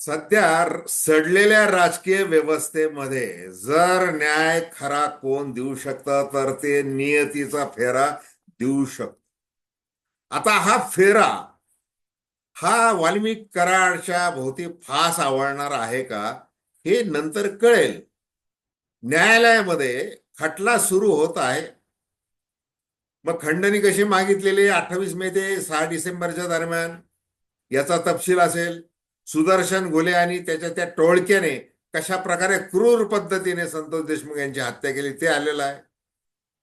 सध्या सडलेल्या राजकीय व्यवस्थेमध्ये जर न्याय खरा कोण देऊ शकतं तर ते नियतीचा फेरा देऊ शकत. आता हा फेरा हा वाल्मिक कराडच्या भोवती फास आवडणार आहे का हे नंतर कळेल. न्यायालयामध्ये खटला सुरू होत आहे. मग खंडणी कशी मागितलेली अठ्ठावीस मे ते सहा डिसेंबरच्या दरम्यान याचा तपशील असेल. सुदर्शन गोले आणि त्याच्या त्या टोळक्याने कशा प्रकारे क्रूर पद्धतीने संतोष देशमुख यांची हत्या केली ते आलेलं आहे.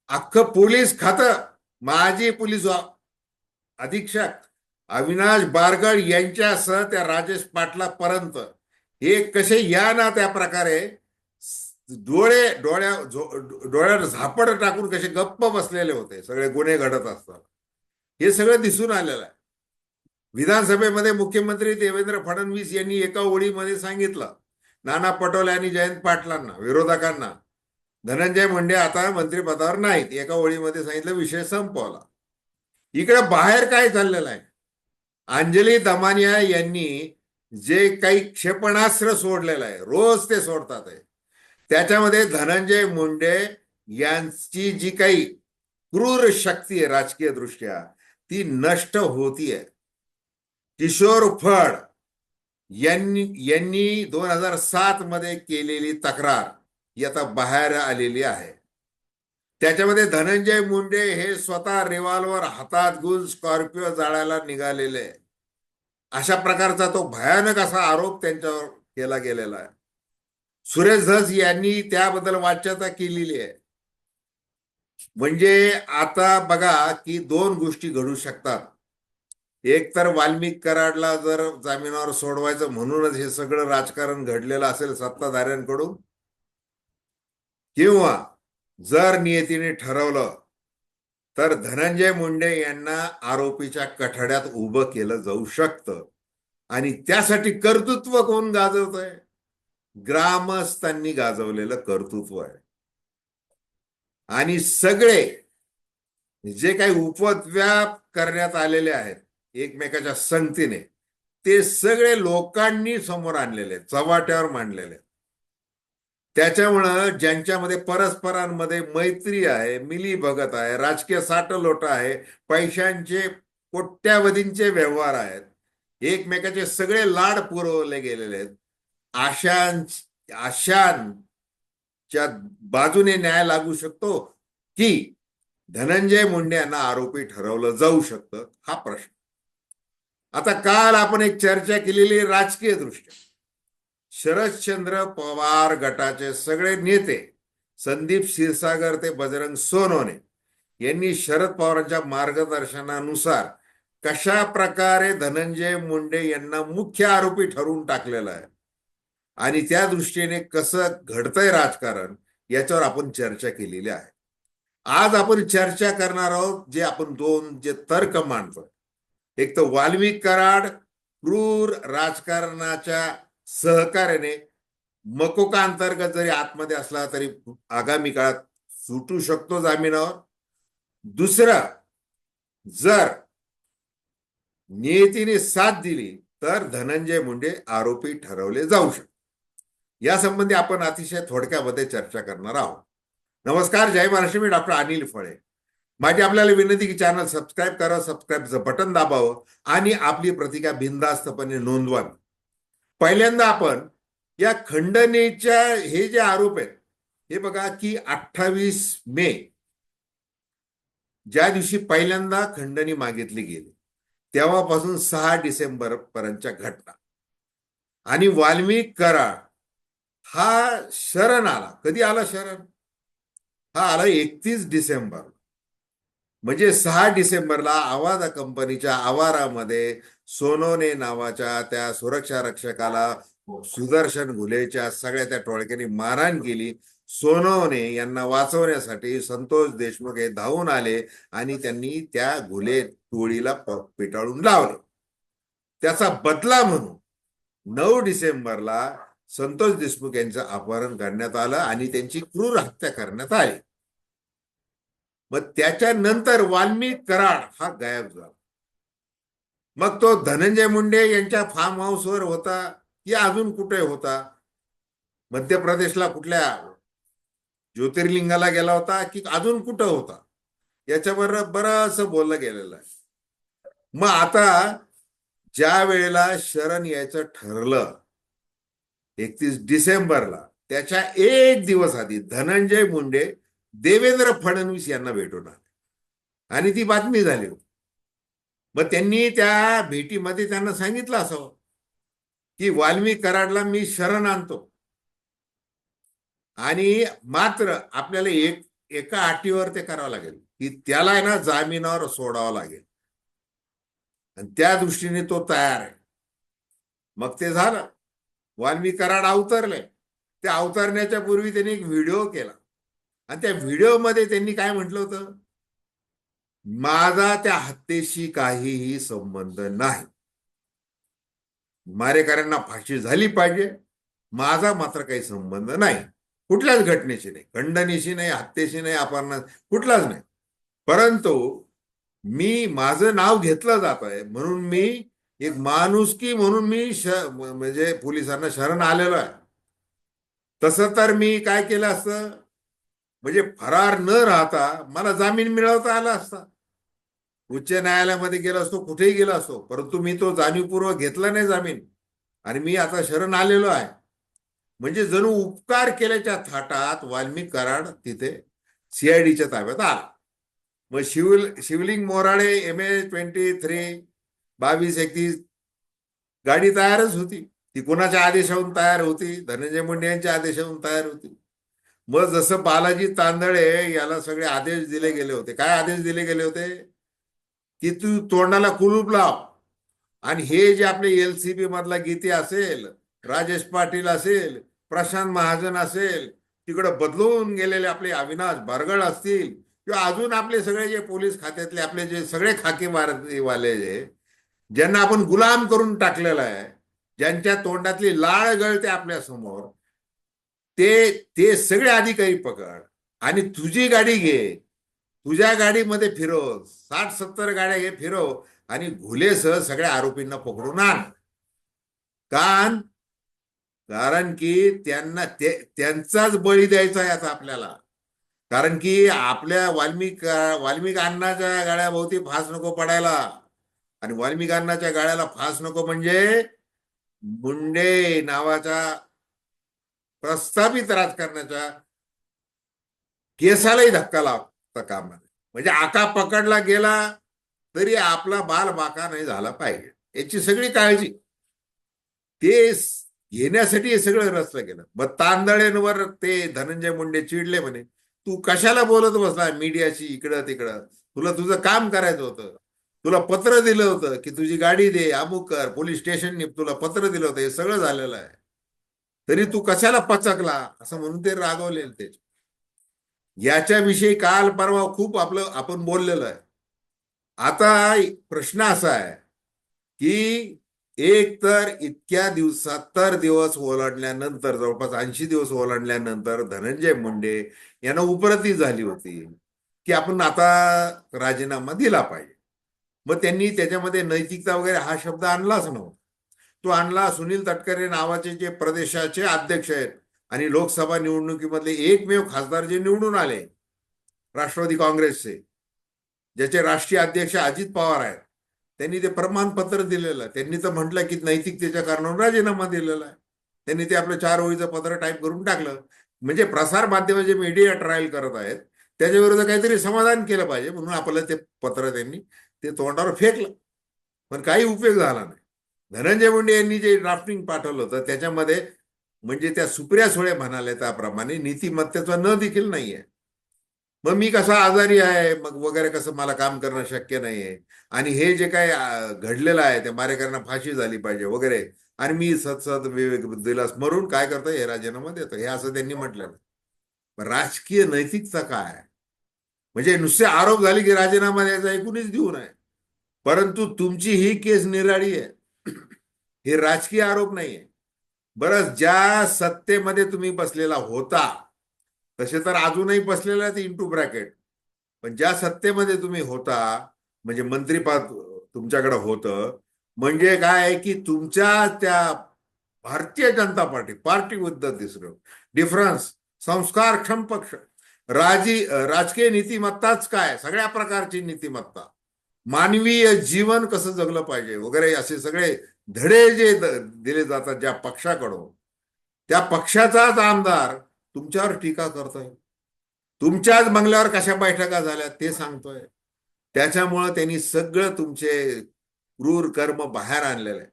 अख्खं पोलीस खातं माजी पोलीस अधीक्षक अविनाश बारगड यांच्यासह त्या राजेश पाटलापर्यंत हे कसे या ना त्या प्रकारे डोळे डोळ्या झो- डोळ्यावर झापड टाकून कसे गप्प बसलेले होते सगळे गुन्हे घडत असतात हे सगळं दिसून आलेलं आहे. विधानसभेमध्ये मुख्यमंत्री देवेंद्र फडणवीस यांनी एका ओळीमध्ये सांगितलं. नाना पटोले आणि जयंत पाटलांना विरोधकांना. धनंजय मुंडे आता मंत्रिपदावर नाहीत. एका ओळीमध्ये सांगितलं विषय संपवला. इकडे बाहेर काय चाललेलं आहे? अंजली दमानिया यांनी जे काही क्षेपणास्त्र सोडलेलं आहे रोज ते सोडतात आहे. त्याच्यामध्ये धनंजय मुंडे यांची जी काही क्रूर शक्ती आहे राजकीय दृष्ट्या ती नष्ट होतीये. किशोर फड यांनी यांनी दोन हजार सात मध्ये केलेली तक्रार ही आता बाहेर आलेली आहे. त्याच्यामध्ये धनंजय मुंडे हे स्वतः रिव्हॉल्वर हातात घेऊन स्कॉर्पिओ जाळायला निघालेले आहे. अशा प्रकारचा तो भयानक असा आरोप त्यांच्यावर केला गेलेला आहे. सुरेश धस यांनी त्याबद्दल वाच्यता केलेली आहे. म्हणजे आता बघा की दोन गोष्टी घडू शकतात. एक तर वाल्मिक कराडला जर जामिनावर सोडवायचं म्हणूनच हे सगळं राजकारण घडलेलं असेल सत्ताधाऱ्यांकडून किंवा जर नियतीने ठरवलं तर धनंजय मुंडे यांना आरोपीच्या कठड्यात उभं केलं जाऊ शकतं. आणि त्यासाठी कर्तृत्व कोण गाजवतंय? ग्रामस्थांनी गाजवलेलं कर्तृत्व आहे. आणि सगळे जे काही उपद्व्याप करण्यात आलेले आहेत एकमेकाच्या संगतीने. ते सगळे लोकांनी समोर आणलेले आहेत, चव्हाट्यावर मांडलेले आहेत. त्याच्यामुळं ज्यांच्यामध्ये परस्परांमध्ये मैत्री आहे मिली भगत आहे राजकीय साठलोट आहे पैशांचे कोट्यावधींचे व्यवहार आहेत एकमेकाचे सगळे लाड पुरवले गेलेले आहेत. आशां आशांच्या बाजूने न्याय लागू शकतो की धनंजय मुंडे यांना आरोपी ठरवलं जाऊ शकतं हा प्रश्न. आता काल आपण एक चर्चा केलेली राजकीय दृष्ट्या. शरदचंद्र पवार गटाचे सगळे नेते संदीप क्षीरसागर ते बजरंग सोनोने यांनी शरद पवारांच्या मार्गदर्शनानुसार कशा प्रकारे धनंजय मुंडे यांना मुख्य आरोपी ठरवून टाकलेलं आहे आणि त्या दृष्टीने कसं घडतंय राजकारण याच्यावर आपण चर्चा केलेली आहे. आज आपण चर्चा करणार आहोत जे आपण दोन जे तर्क मांडतोय. एक तर वाल्मिक कराड क्रूर राजकारणाच्या सहकार्याने मकोका अंतर्गत जरी आतमध्ये असला तरी आगामी काळात सुटू शकतो जामिनावर. दुसरं जर नियतीने साथ दिली तर धनंजय मुंडे आरोपी ठरवले जाऊ शकतात. यासंबंधी आपण अतिशय थोडक्यामध्ये चर्चा करणार आहोत. नमस्कार जय महाराष्ट्र मी डॉक्टर अनिल फळे. माझी आपल्याला विनंती की चॅनल सबस्क्राईब करा सबस्क्राईबचं बटन दाबावं आणि आपली प्रतिका बिनधास्तपणे नोंदवावी. पहिल्यांदा आपण या खंडणीच्या हे जे आरोप आहेत हे बघा की अठ्ठावीस मे ज्या दिवशी पहिल्यांदा खंडणी मागितली गेली तेव्हापासून सहा डिसेंबर पर्यंतच्या घटना. आणि वाल्मिक करार हा शरण आला. कधी आला शरण? हा आला एकतीस डिसेंबर. म्हणजे सहा डिसेंबरला आवाजा कंपनीच्या आवारामध्ये सोनोने नावाच्या त्या सुरक्षा रक्षकाला सुदर्शन घुलेच्या सगळ्या त्या टोळक्यांनी मारहाण केली. सोनवणे यांना वाचवण्यासाठी संतोष देशमुख हे धावून आले आणि त्यांनी त्या घुले टोळीला पिटाळून लावले. त्याचा बदला म्हणून नऊ डिसेंबरला संतोष देशमुख यांचं अपहरण करण्यात आलं आणि त्यांची क्रूर हत्या करण्यात आली. मग त्याच्यानंतर वाल्मिक कराड हा गायब झाला. मग तो धनंजय मुंडे यांच्या फार्म हाऊसवर होता की अजून कुठे होता? मध्य प्रदेशला कुठल्या ज्योतिर्लिंगाला गेला होता की अजून कुठं होता? याच्यावर बरस बोललं गेलेलं आहे. मग आता ज्या वेळेला शरण यायचं ठरलं एकतीस डिसेंबरला त्याच्या एक दिवस आधी धनंजय मुंडे देवेंद्र फडणवीस यांना भेटून आले. आणि ती बातमी झाली. मग त्यांनी त्या भेटीमध्ये त्यांना सांगितलं असावं की वाल्मी कराडला मी शरण आणतो. आणि मात्र आपल्याला एक एका अटीवर ते करावं लागेल की त्याला आहे ना जामिनावर सोडावं लागेल. आणि त्या दृष्टीने तो तयार आहे. मग ते झालं. वाल्मी कराड अवतरले. ते अवतरण्याच्या पूर्वी त्यांनी एक व्हिडिओ केला. आणि त्या व्हिडिओमध्ये त्यांनी काय म्हटलं होतं? माझा त्या हत्येशी काहीही संबंध नाही. मारेकऱ्यांना फाशी झाली पाहिजे. माझा मात्र काही संबंध नाही. कुठल्याच घटनेशी नाही. खंडणीशी नाही हत्येशी नाही अपहरणात कुठलाच नाही. परंतु मी माझं नाव घेतलं जात आहे. म्हणून मी एक माणुसकी म्हणून मी श म्हणजे पोलिसांना शरण आलेलो आहे. तसं तर मी काय केलं असतं? म्हणजे फरार न राहता मला जामीन मिळवता आला असता. उच्च न्यायालयामध्ये गेला असतो कुठेही गेला असतो परंतु मी तो जाणीवपूर्वक घेतला नाही जामीन. आणि मी आता शरण आलेलो आहे. म्हणजे जणू उपकार केल्याच्या थाटात वाल्मिक कराड तिथे सीआयडीच्या ताब्यात आला. मग शिवल Shivling Morale M A twenty three बावीस एकतीस गाडी तयारच होती. ती कोणाच्या आदेशावरून तयार होती? धनंजय मुंडे यांच्या आदेशावरून तयार होती. मग जसं बालाजी तांदळे याला सगळे आदेश दिले गेले होते. काय आदेश दिले गेले होते? की तू तोंडाला कुलूप लाव. आणि हे जे आपले एल सी बी मधला गीते असेल राजेश पाटील असेल प्रशांत महाजन असेल तिकडे बदलून गेलेले आपले अविनाश बारगळ असतील किंवा अजून आपले सगळे जे पोलीस खात्यातले आपले जे सगळे खाकी वाले जे ज्यांना आपण गुलाम करून टाकलेलं आहे ज्यांच्या तोंडातली लाळ गळते आपल्यासमोर ते ते सगळे अधिकारी पकड. आणि तुझी गाडी घे. तुझ्या गाडीमध्ये फिरव साठ सत्तर गाड्या घे फिरव आणि घुलेसह सगळ्या आरोपींना पकडून आण. कारण कारण की त्यांना ते त्यांचाच बळी द्यायचा याचा आपल्याला. कारण की आपल्या वाल्मिक वाल्मिक अण्णाच्या गाड्याभोवती फास नको पडायला. आणि वाल्मिक अण्णाच्या गाड्याला फास नको म्हणजे मुंडे नावाच्या प्रस्थापित राजकारणाच्या केसालाही धक्का लावता कामा म्हणजे आका पकडला गेला तरी आपला बाल बाका नाही झाला पाहिजे. याची सगळी काळजी. ते घेण्यासाठी हे सगळं रचलं गेलं. मग तांदळेंवर ते धनंजय मुंडे चिडले म्हणे तू कशाला बोलत बसला मीडियाशी इकडं तिकडं? तुला तुझं काम करायचं होतं. तुला पत्र दिलं होतं की तुझी गाडी दे अमुक कर पोलीस स्टेशनने तुला पत्र दिलं होतं. हे सगळं झालेलं आहे. तरी तू कशाला पचकला? असं म्हणून ते रागवलेले ते. याच्याविषयी काल परवा खूप आपलं आपण बोललेलं आहे. आता प्रश्न असा आहे की एक तर इतक्या दिवसात तर दिवस ओलांडल्यानंतर जवळपास ऐंशी दिवस ओलांडल्यानंतर धनंजय मुंडे यांना उपरती झाली होती की आपण आता राजीनामा दिला पाहिजे. मग त्यांनी त्याच्यामध्ये नैतिकता वगैरे हा शब्द आणलाच नव्हता. तो आणला सुनील तटकरे नावाचे जे प्रदेशाचे अध्यक्ष आहेत आणि लोकसभा निवडणुकीमधले एकमेव खासदार जे निवडून आले राष्ट्रवादी काँग्रेसचे ज्याचे राष्ट्रीय अध्यक्ष अजित पवार आहेत त्यांनी ते प्रमाणपत्र दिलेलं आहे. त्यांनी तर म्हटलं की नैतिकतेच्या कारणावरून राजीनामा दिलेला आहे. त्यांनी ते आपलं चार ओळीचं पत्र टाईप करून टाकलं. म्हणजे प्रसार माध्यम जे मीडिया ट्रायल करत आहेत त्याच्याविरुद्ध काहीतरी समाधान केलं पाहिजे म्हणून आपलं ते पत्र त्यांनी ते तोंडावर फेकलं. पण काही उपयोग झाला नाही. धनंजय मुंडे यांनी जे ड्राफ्टिंग पाठवलं होतं त्याच्यामध्ये म्हणजे त्या सुप्रिया सुळे म्हणाले त्याप्रमाणे नीतिमत्तेचा न देखील नाहीये. मग मी कसा आजारी आहे मग वगैरे कसं मला काम करणं शक्य नाहीये. आणि हे जे काय घडलेलं आहे ते मारेकऱ्यांना फाशी झाली पाहिजे वगैरे. आणि मी सतसत विवेक दिला मरून काय करतो हे राजीनामा देतो. हे असं त्यांनी म्हटलं राजकीय नैतिकता काय? म्हणजे नुसते आरोप झाले की राजीनामा द्यायचा एकूणच देऊ नये. परंतु तुमची ही केस निराळी आहे. हे राजकीय आरोप नाहीये. बरं ज्या सत्तेमध्ये तुम्ही बसलेला होता तसे तर अजूनही बसलेला आहे इंटू ब्रॅकेट पण ज्या सत्तेमध्ये तुम्ही होता म्हणजे मंत्रीपद तुमच्याकडे होतं म्हणजे काय आहे की तुमच्या त्या भारतीय जनता पार्टी पार्टी विरुद्ध तिसरं डिफरन्स संस्कारक्षम पक्ष राजी राजकीय नीतिमत्ताच काय? सगळ्या प्रकारची नीतिमत्ता. मानवीय जीवन कसं जगलं पाहिजे? वगैरे असे सगळे धडे जे दिले जातात ज्या पक्षाकडून त्या पक्षाचाच आमदार तुमच्यावर टीका करतोय. तुमच्याच बंगल्यावर कशा बैठका झाल्या ते सांगतोय. त्याच्यामुळं त्यांनी सगळं तुमचे क्रूर कर्म बाहेर आणलेलं आहे.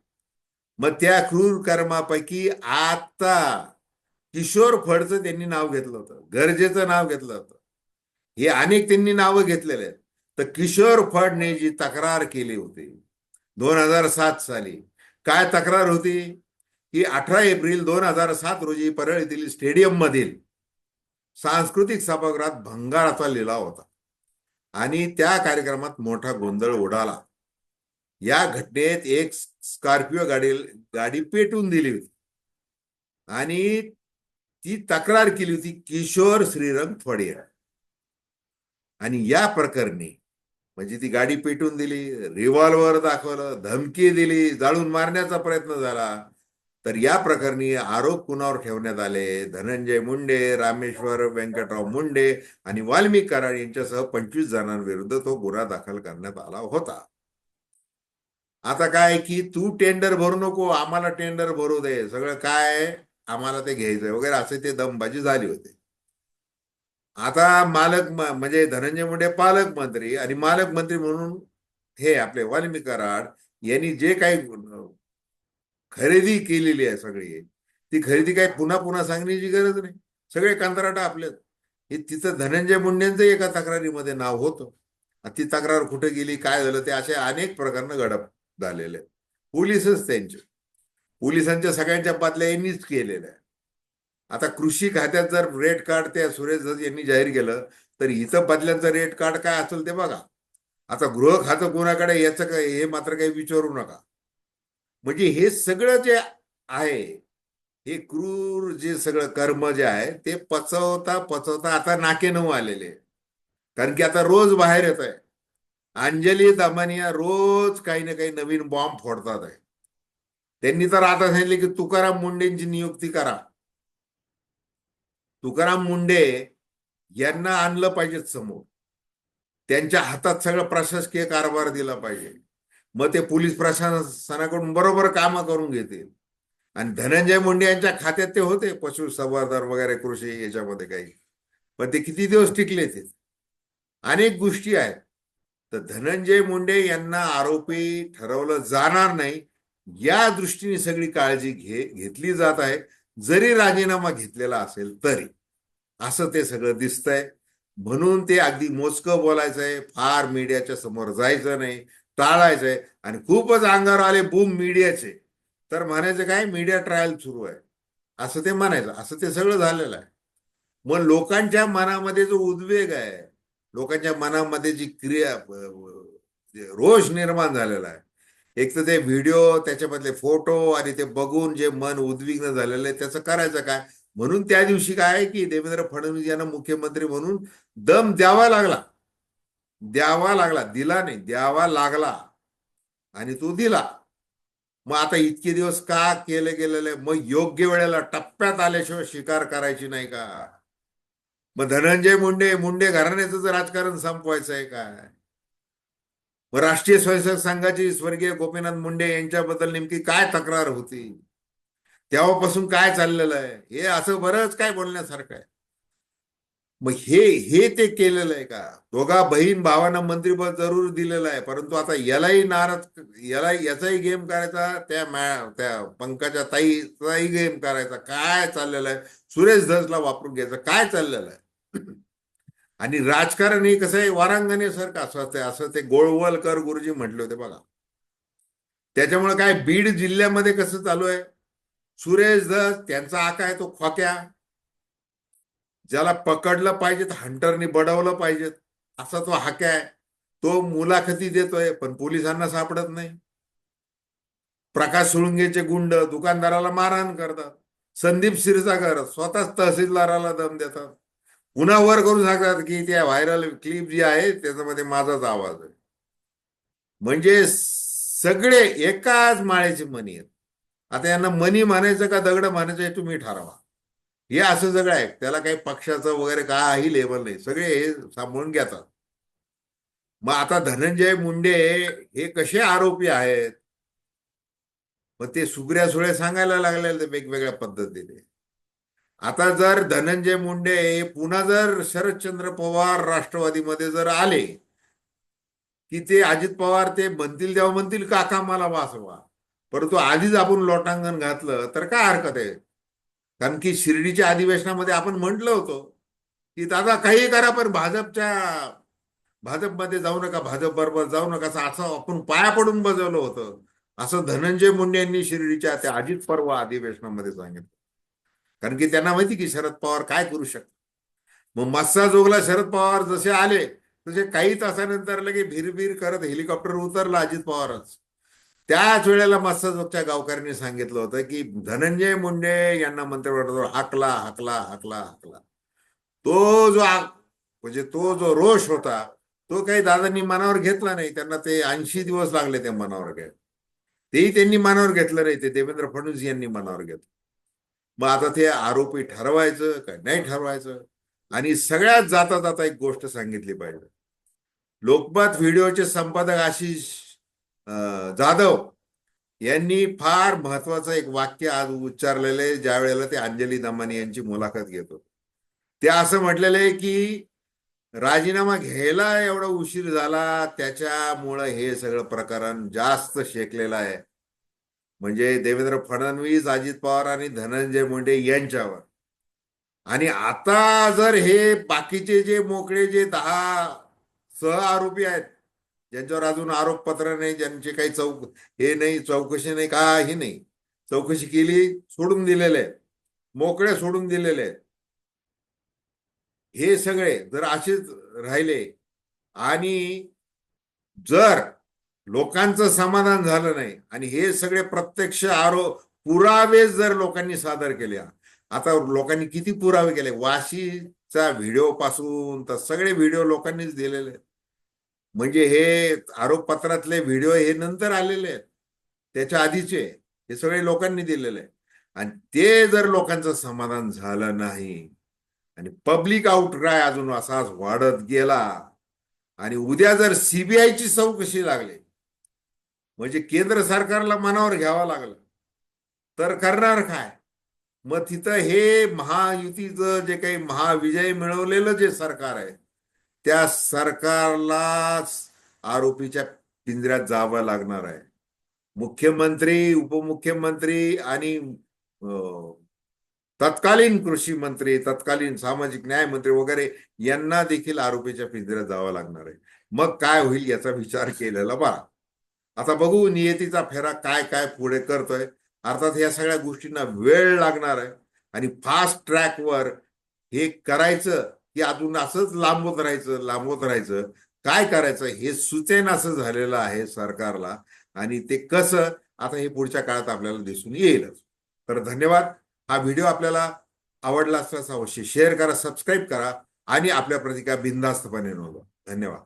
मग त्या क्रूर कर्मापैकी आता किशोर फडचं त्यांनी नाव घेतलं होतं गरजेचं नाव घेतलं होतं. हे अनेक त्यांनी नावं घेतलेले आहेत. तर किशोर फडने जी तक्रार केली होती दोन हजार सात साली काय तक्रार होती? की अठरा एप्रिल दोन हजार सात रोजी परळ येथील स्टेडियम मधील सांस्कृतिक सभागृहात भंगाराचा लिलाव होता. आणि त्या कार्यक्रमात मोठा गोंधळ उडाला. या घटनेत एक स्कॉर्पिओ गाडी गाडी पेटून दिली होती. आणि ती तक्रार केली होती किशोर श्रीरंग फडिया आणि या प्रकरणी म्हणजे ती गाडी पेटून दिली रिव्हॉल्वर दाखवलं धमकी दिली जाळून मारण्याचा प्रयत्न झाला. तर या प्रकरणी आरोप कुणावर ठेवण्यात आले? धनंजय मुंडे रामेश्वर व्यंकटराव मुंडे आणि वाल्मिक कराड यांच्यासह पंचवीस जणांविरुद्ध तो गुन्हा दाखल करण्यात आला होता. आता काय की तू टेंडर भरू नको आम्हाला टेंडर भरू दे. सगळं काय? आम्हाला ते घ्यायचंय वगैरे असे ते दमबाजी झाली होती. आता मालक म्हणजे धनंजय मुंडे पालकमंत्री आणि मालक मंत्री म्हणून हे आपले वाल्मिक कराड यांनी जे काही खरेदी केलेली आहे सगळी ती खरेदी काही पुन्हा पुन्हा सांगण्याची गरज नाही. सगळे कंत्राट आपले. हे तिथं धनंजय मुंडेंचं एका तक्रारीमध्ये नाव होतं. ती तक्रार कुठे गेली काय झालं ते असे अनेक प्रकरणं घडप झालेले. आहेत. पोलिसच त्यांचे. पोलिसांच्या सगळ्यांच्या पातल्या यांनीच केलेल्या. आहेत आता कृषी खात्यात जर रेट कार्ड त्या सुरेश धस यांनी जाहीर केलं तर इथं बदल्यांचं रेट कार्ड काय असेल ते बघा. आता गृह खातं कोणाकडे याचं काय हे मात्र काही विचारू नका. म्हणजे हे सगळं जे आहे हे क्रूर जे सगळं कर्म जे आहे ते पचवता पचवता आता नाके नऊ आलेले. कारण की आता रोज बाहेर येत आहे अंजली दमानिया रोज काही ना काही नवीन बॉम्ब फोडतात आहे त्यांनी तर आता सांगितले की तुकाराम मुंडेंची नियुक्ती करा. तुकाराम मुंडे यांना आणलं पाहिजे समोर. त्यांच्या हातात सगळं प्रशासकीय कारभार दिला पाहिजे. मग ते पोलीस प्रशासनाकडून बरोबर कामं करून घेतील आणि धनंजय मुंडे यांच्या खात्यात ते होते पशु सभादार वगैरे कृषी याच्यामध्ये काही. पण ते किती दिवस टिकले ते? अनेक गोष्टी आहेत. तर धनंजय मुंडे यांना आरोपी ठरवलं जाणार नाही. या दृष्टीने सगळी काळजी घे घेतली जात आहे. जरी राजीनामा घेतलेला असेल तरी असं ते सगळं दिसतंय. म्हणून ते अगदी मोजकं बोलायचंय. फार मीडियाच्या समोर जायचं नाही टाळायचंय आणि खूपच अंगावर आले बूम मीडियाचे. तर म्हणायचं काय? मीडिया ट्रायल सुरू आहे. असं ते म्हणायचं. असं ते सगळं झालेलं आहे. मग लोकांच्या मनामध्ये जो उद्वेग आहे लोकांच्या मनामध्ये जी क्रिया रोष निर्माण झालेला आहे एक तर ते व्हिडिओ त्याच्यामधले फोटो आणि ते बघून जे मन उद्विग्न झालेलं आहे त्याचं करायचं काय? म्हणून त्या दिवशी काय आहे की देवेंद्र फडणवीस यांना मुख्यमंत्री म्हणून दम द्यावा लागला. द्यावा लागला. दिला नाही. द्यावा लागला. आणि तो दिला. मग आता इतके दिवस का केले गेलेले मग योग्य वेळेला टप्प्यात आल्याशिवाय शिकार करायची नाही का? मग धनंजय मुंडे मुंडे घराण्याचं राजकारण संपवायचं आहे काय? राष्ट्रीय स्वयंसेवक संघाची स्वर्गीय गोपीनाथ मुंडे यांच्याबद्दल नेमकी काय तक्रार होती? तेव्हापासून काय चाललेलं आहे? हे असं बरंच काय बोलण्यासारखं आहे. मग हे हे ते केलेलं आहे का? दोघा बहीण भावांना मंत्रीपद जरूर दिलेलं आहे परंतु आता यालाही नाराज याला याचाही गेम करायचा त्या मॅ त्या पंकजा ताईचाही गेम करायचा. काय चाललेलं आहे? सुरेश धसला वापरून घ्यायचं. काय चाललेलं आहे? आणि राजकारण हे कसं आहे वारांगणेसारखं असं असं ते गोळवलकर गुरुजी म्हटले होते बघा. त्याच्यामुळे काय बीड जिल्ह्यामध्ये कसं चालू आहे? सुरेश दस त्यांचा आका आहे तो खोक्या. ज्याला पकडलं पाहिजे तर हंटरनी बडवलं पाहिजे असा तो हाक्या आहे. तो मुलाखती देतोय पण पोलिसांना सापडत नाही. प्रकाश सुळुंगेचे गुंड दुकानदाराला मारहाण करतात. संदीप क्षीरसागर स्वतःच तहसीलदाराला दम देतात. पुन्हा वर करून सांगतात की त्या व्हायरल क्लिप जी आहे त्याच्यामध्ये माझाच आवाज आहे. म्हणजे सगळे एकाच माळेचे मनी आहेत. आता यांना मनी म्हणायचं का दगड म्हणायचं हे तुम्ही ठरवा. हे असं सगळं आहे. त्याला काही पक्षाचं वगैरे काही लेबल नाही. सगळे हे सांभाळून घेतात. मग आता धनंजय मुंडे हे कसे आरोपी आहेत? मग ते सुग्र्या सुळे सांगायला लागलेले वेगवेगळ्या पद्धतीने. आता जर धनंजय मुंडे पुन्हा जर शरदचंद्र पवार राष्ट्रवादीमध्ये जर आले की ते अजित पवार ते म्हणतील तेव्हा म्हणतील काका मला वासवा परंतु आधीच आपण लोटांगण घातलं तर काय हरकत आहे? कारण की शिर्डीच्या अधिवेशनामध्ये आपण म्हटलं होतं की दादा काही करा पण भाजपच्या भाजपमध्ये जाऊ नका भाजप बरोबर जाऊ नका असं असं आपण पाया पडून बजवलं होतं. असं धनंजय मुंडे यांनी शिर्डीच्या त्या अजित पर्व अधिवेशनामध्ये सांगितलं. कारण की त्यांना माहिती की शरद पवार काय करू शकतात. मग मस्सा जोगला शरद पवार जसे आले तसे काही तासानंतर लगे भिरभिर करत हेलिकॉप्टर उतरला अजित पवारच. त्याच वेळेला मस्साजोगच्या गावकऱ्यांनी सांगितलं होतं की धनंजय मुंडे यांना मंत्रिमंडळावर हाकला हाकला हाकला हाकला. तो जो म्हणजे तो जो रोष होता तो काही दादांनी मनावर घेतला नाही. त्यांना ते ऐंशी दिवस लागले त्या मनावर घ्यायला. तेही त्यांनी मनावर घेतलं नाही. ते देवेंद्र फडणवीस यांनी मनावर घेतलं. मग आता ते आरोपी ठरवायचं काय नाही ठरवायचं? आणि सगळ्यात जाता जाता एक गोष्ट सांगितली पाहिजे. लोकमत व्हिडिओचे संपादक आशिष जाधव यांनी फार महत्वाचं एक वाक्य आज उच्चारलेले ज्या वेळेला ते अंजली दमानी यांची मुलाखत घेत होते. ते असं म्हटलेलं आहे की राजीनामा घ्यायला एवढा उशीर झाला त्याच्यामुळं हे सगळं प्रकरण जास्त शेकलेलं आहे. म्हणजे देवेंद्र फडणवीस अजित पवार आणि धनंजय मुंडे यांच्यावर. आणि आता जर हे बाकीचे जे मोकळे जे दहा सह आरोपी आहेत ज्यांच्यावर अजून आरोपपत्र नाही ज्यांची काही चौक हे नाही चौकशी नाही काही नाही. चौकशी केली सोडून दिलेले आहेत. मोकळे सोडून दिलेले आहेत. हे सगळे जर असेच राहिले आणि जर लोकांचं समाधान झालं नाही. आणि हे सगळे प्रत्यक्ष आरोप पुरावे जर लोकांनी सादर केले. आता लोकांनी किती पुरावे केले? वाशीचा व्हिडिओ पासून तर सगळे व्हिडिओ लोकांनीच दिलेले आहेत. म्हणजे हे आरोपपत्रातले व्हिडिओ हे नंतर आलेले आहेत. त्याच्या आधीचे हे सगळे लोकांनी दिलेले आहे आणि ते जर लोकांचं समाधान झालं नाही आणि पब्लिक आउटक्राय अजून असाच वाढत गेला आणि उद्या जर सीबीआयची चौकशी लागली म्हणजे केंद्र सरकारला मनावर घ्यावा लागलं. तर करणार काय? मग तिथं हे महायुतीचं जे काही महाविजय मिळवलेलं जे सरकार आहे त्या सरकारलाच आरोपीच्या पिंजऱ्यात जावं लागणार आहे. मुख्यमंत्री उपमुख्यमंत्री आणि अं, तत्कालीन कृषी मंत्री तत्कालीन सामाजिक न्याय मंत्री वगैरे यांना देखील आरोपीच्या पिंजऱ्यात जावं लागणार आहे. मग काय होईल याचा विचार केलेला बरा आता बघू नियतीचा फेरा काय काय पुढे करतोय. अर्थात या सगळ्या गोष्टींना वेळ लागणार आहे. आणि फास्ट ट्रॅकवर हे करायचं की अजून असंच लांबवत राहायचं लांबवत राहायचं. काय करायचं हे सुचेन असं झालेलं आहे सरकारला. आणि ते कसं आता हे पुढच्या काळात आपल्याला दिसून येईलच. तर धन्यवाद. हा व्हिडिओ आपल्याला आवडला असल्यास अवश्य शेअर करा सबस्क्राईब करा आणि आपल्या प्रतिका बिनधास्तपणे नोंदवा. धन्यवाद.